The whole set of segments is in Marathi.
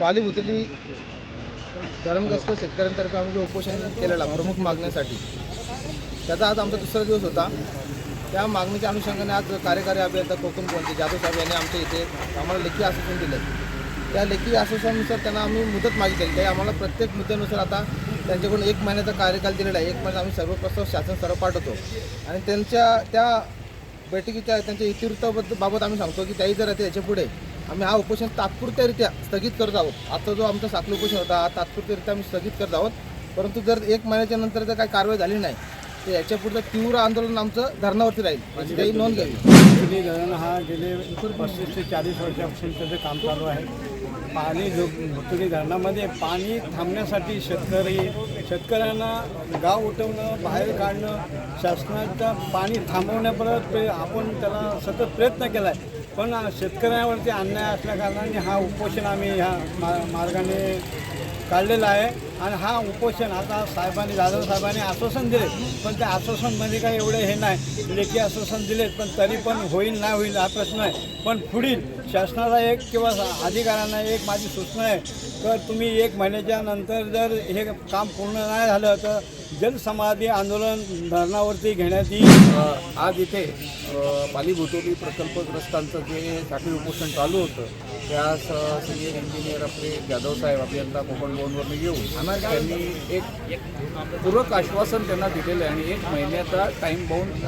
पाली उतरली धरमग्रस्त शेतकऱ्यांतर्फे आम्ही जो उपोषण केलेला प्रमुख मागण्यासाठी त्याचा आज आमचा दुसरा दिवस होता. त्या मागणीच्या अनुषंगाने आज कार्यकारी अभियंता कोकण कोणते जाधव साहेब यांनी आमच्या इथे आम्हाला लेखी आश्वासन दिलं त्या लेखी आश्वासनानुसार त्यांना आम्ही मुदत मागितलेली त्या आम्हाला प्रत्येक मुद्द्यानुसार आता त्यांच्याकडून एक महिन्याचा कार्यकाल दिलेला आहे. एक महिन्यात आम्ही सर्व प्रस्ताव शासन सर्व पाठवतो आणि त्यांच्या त्या बैठकीच्या त्यांच्या इतिवृत्ताबद्दल बाबत आम्ही सांगतो की त्याही जर याच्यापुढे आम्ही हा उपोषण तात्पुरत्यारित्या स्थगित करत आहोत. आता जो आमचा साखळी उपोषण होता हा तात्पुरत्यारित्या आम्ही स्थगित करत आहोत. परंतु जर एक महिन्याच्या नंतर जर काही कारवाई झाली नाही तर याच्या पुढचं तीव्र आंदोलन आमचं धरणावरती राहील. याची काही नोंद घ्यावी धरण हा गेले पस्तीस ते चाळीस वर्षापासून त्याचं काम चालू आहे. पाणी जो भुतुली धरणामध्ये पाणी थांबण्यासाठी शेतकरी शेतकऱ्यांना गाव उठवणं बाहेर काढणं शासनाचा पाणी थांबवण्यापर्यंत प्रे आपण त्याला सतत प्रयत्न केला आहे पण शेतकऱ्यांवरती अन्याय असल्याकारणाने हा उपोषण आम्ही ह्या मा मार्गाने काढलेला आहे. आणि हा उपोषण आता साहेबांनी जाधव साहेबांनी आश्वासन दिले पण त्या आश्वासनमध्ये काही एवढे हे नाही. लेखी आश्वासन दिलेत पण तरी पण होईल नाही होईल हा प्रश्न आहे. पण पुढील शासनाला एक किंवा अधिकाऱ्यांना एक माझी सूचना आहे. तर तुम्ही एक महिन्याच्या नंतर जर हे काम पूर्ण नाही झालं तर जलसमाधी आंदोलन धरणावरती घेण्यात येईल. आज इथे अ, पाली प्रकल्पग्रस्तांचं जे साखळी उपोषण चालू होतं त्यास सिनियर इंजिनियर आपले जाधव साहेब अभियंता कोकण भवनवरून येऊन त्यांनी एक पूरक आश्वासन त्यांना दिलेलं आहे आणि एक महिन्याचा टाईम बाउंड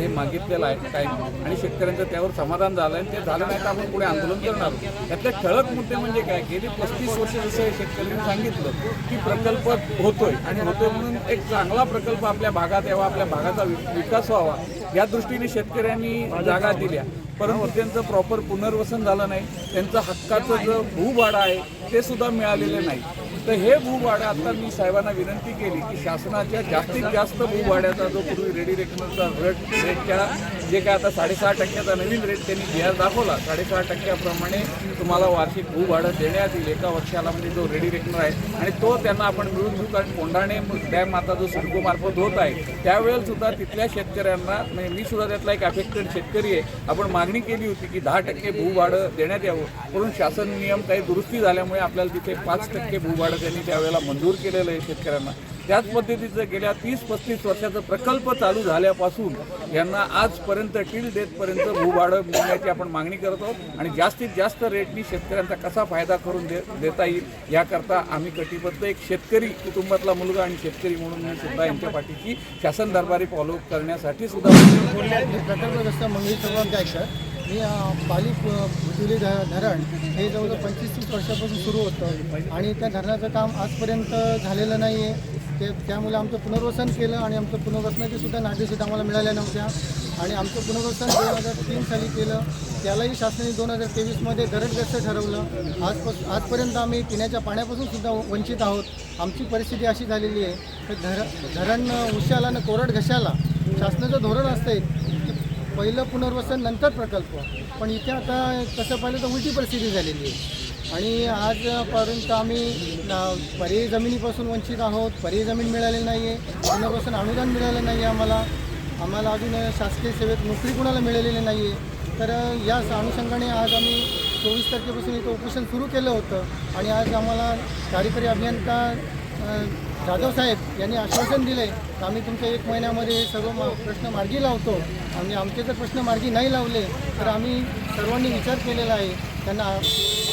हे मागितलेलं आहे टाईम आणि शेतकऱ्यांचं त्यावर समाधान झालं आहे ते झालं नाही तर आपण पुढे आंदोलन करणार. आहोत. यातले ठळक मुद्दे म्हणजे काय? गेली पस्तीस वर्ष जसं शेतकऱ्यांनी सांगितलं की प्रकल्प होतोय आणि होतोय म्हणून एक चांगला प्रकल्प आपल्या भागात यावा आपल्या भागाचा वि- विकास व्हावा. या दृष्टीने शेतकऱ्यांनी जागा दिल्या. परंतु त्यांचं प्रॉपर पुनर्वसन झालं नाही. त्यांचं हक्काचं जो भूभाडं आहे ते सुद्धा मिळालेलं नाही. तर हे भूभाडं आता मी साहेबांना विनंती केली की शासनाच्या जास्तीत जास्त भूभाड्याचा जो पूर्वी रेडी रेकनरचा रेट रेटच्या जे काय आता साडेसहा टक्क्याचा नवीन रेट त्यांनी बिहार दाखवला साडेसहा टक्क्याप्रमाणे तुम्हाला वार्षिक भूभाडं देण्यात येईल एका वर्षाला म्हणजे जो रेडी रेकनर आहे. आणि तो त्यांना आपण मिळून घेऊ कारण कोंढाणे डॅम आता जो सिडकोमार्फत होत आहे त्यावेळेस सुद्धा तिथल्या शेतकऱ्यांना म्हणजे मी सुद्धा त्यातला एक अफेक्टेड शेतकरी आहे. आपण मागणी केली होती की दहा टक्के भूभाडं देण्यात यावं. म्हणून शासन नियम काही दुरुस्ती झाल्यामुळे आपल्याला तिथे पाच टक्के भूभाडं त्यांनी त्यावेळेला मंजूर केलेलं आहे शेतकऱ्यांना. त्याच पद्धतीचं गेल्या तीस पस्तीस वर्षाचा प्रकल्प चालू झाल्यापासून यांना आजपर्यंत टील डेथपर्यंत भूभाडं मिळण्याची आपण मागणी करत आहोत आणि जास्तीत जास्त रेटनी शेतकऱ्यांचा कसा फायदा करून दे देता येईल याकरता आम्ही कटिबद्ध एक शेतकरी कुटुंबातला मुलगा आणि शेतकरी म्हणून मी सुद्धा यांच्या पाठीची शासन दरबारी फॉलो करण्यासाठी सुद्धा हे पाली प- ध धरण हे जवळजवळ पंचवीस तीस वर्षापासून सुरू होतं आणि त्या धरणाचं काम आजपर्यंत झालेलं नाही आहे ते त्यामुळे आमचं पुनर्वसन केलं आणि आमचं पुनर्वसनाची सुद्धा नागरिकशीट आम्हाला मिळाल्या नव्हत्या. आणि आमचं पुनर्वसन दोन हजार तीन साली केलं. त्यालाही शासनाने दोन हजार तेवीसमध्ये धरणग्रस्त ठरवलं. आजपासून आजपर्यंत आम्ही पिण्याच्या पाण्यापासून सुद्धा वंचित आहोत. आमची परिस्थिती अशी झालेली आहे. तर धर धरण उशाला न कोरड घशाला शासनाचं धोरण असतं पहिलं पुनर्वसन नंतर प्रकल्प. पण इथे आता तसं पाहिलं तर उलटी परिस्थिती झालेली आहे. आणि आजपर्यंत आम्ही पर्यायी जमिनीपासून वंचित आहोत पर्यायी जमीन मिळालेली नाही आहे पुनर्वसन अनुदान मिळालं नाही आहे आम्हाला. आम्हाला अजून शासकीय सेवेत नोकरी कुणाला मिळालेली नाही आहे तर या अनुषंगाने आज आम्ही चोवीस तारखेपासून इथं उपोषण सुरू केलं होतं. आणि आज आम्हाला कार्यकारी अभियंता जाधव साहेब यांनी आश्वासन दिले तर आम्ही तुमच्या एक महिन्यामध्ये सर्व मा- प्रश्न मार्गी लावतो. आणि आमचे जर प्रश्न मार्गी नाही लावले तर आम्ही सर्वांनी विचार केलेला आहे. त्यांना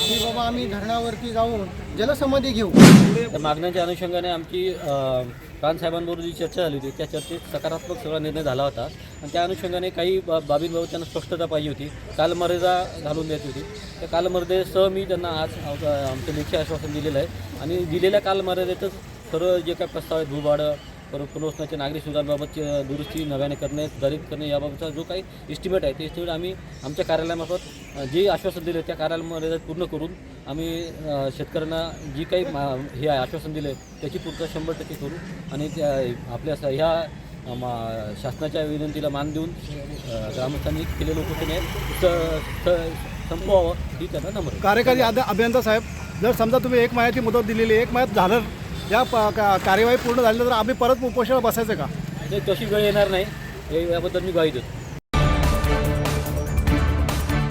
की बाबा आम्ही धरणावरती जाऊन जलसमाधी घेऊ. त्या मागण्याच्या अनुषंगाने आमची अ, रानसाहेबांबरोबर जी चर्चा झाली होती त्या चर्चेत सकारात्मक सगळा निर्णय झाला होता. आणि त्या अनुषंगाने काही बा बाबींबाबत त्यांना स्पष्टता पाहिजे होती. कालमर्यादा घालून द्यायची होती. त्या कालमर्यादेसह मी त्यांना आज आमचं लेखी आश्वासन दिलेलं आहे. आणि दिलेल्या कालमर्यादेतच सर्व जे काही प्रस्ताव आहेत भूभाडं परत पुनर्वसनाच्या नागरिक सुधारणाबाबतची दुरुस्ती नव्याने करणे सुधारित करणे याबाबतचा जो काही एस्टिमेट आहे ते इस्टिमेट आम्ही आमच्या कार्यालयामार्फत जे आश्वासन दिले त्या कार्यालयामध्ये पूर्ण करून आम्ही शेतकऱ्यांना जी काही मा हे आहे आश्वासन दिले त्याची पूर्तता शंभर टक्के करू आणि त्या आपल्या ह्या मा- शासनाच्या विनंतीला मान देऊन ग्रामस्थांनी केलेलं उपोषण आहे संपवावं ही त्यांना नम्र कार्यकारी अभियंता साहेब जर समजा तुम्ही एक महिन्याची मुदत दिलेली आहे, एक महिन्यात झालं या प- का- कार्यवाही पूर्ण झाली तर आम्ही परत उपोषणाला बसायचं का? नाही तशी वेळ येणार नाही. हे याबद्दल मी ग्वाही देतो.